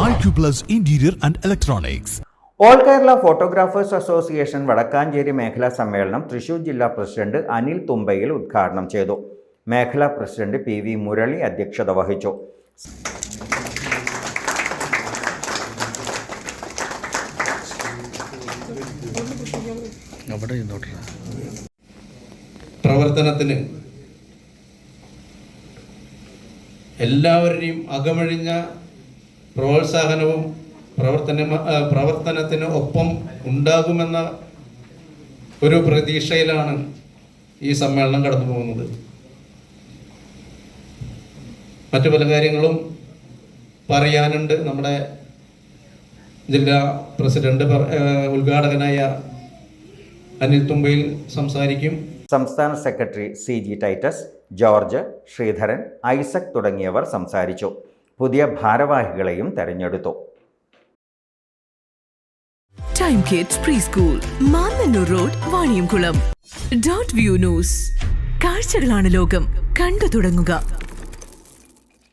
Acuplus Interior and Electronics. All Kerala photographers association Vadakkanchery മേഖലാ സമ്മേളനം തൃശൂർ ജില്ലാ പ്രസിഡന്റ് അനിൽ തുമ്പയിൽ ഉദ്ഘാടനം ചെയ്തു മേഖലാ പ്രസിഡന്റ് പി വി മുരളി അധ്യക്ഷത വഹിച്ചു പ്രവർത്തനത്തിന് എല്ലാവരുടെയും അകമഴിഞ്ഞ പ്രോത്സാഹനവും പ്രവർത്തന പ്രവർത്തനത്തിന് ഒപ്പം ഉണ്ടാകുമെന്ന ഒരു പ്രതീക്ഷയിലാണ് ഈ സമ്മേളനം കടന്നു പോകുന്നത്. മറ്റു പല കാര്യങ്ങളും പറയാനുണ്ട്. നമ്മുടെ ജില്ലാ പ്രസിഡന്റ് ഉദ്ഘാടകനായ അനിൽ തുമ്പയിൽ സംസാരിക്കും. സംസ്ഥാന secretary C G Titus George Sreedharan Isaac തുടങ്ങിയവർ സംസാരിച്ചു. പുതിയ ഭാരവാഹികളെയും തെരഞ്ഞെടുത്തു. Time kids pre school Mannanur road Vaniyamkulam dot view news കാഴ്ചകളാണ് ലോകം. കണ്ടു തുടങ്ങുക.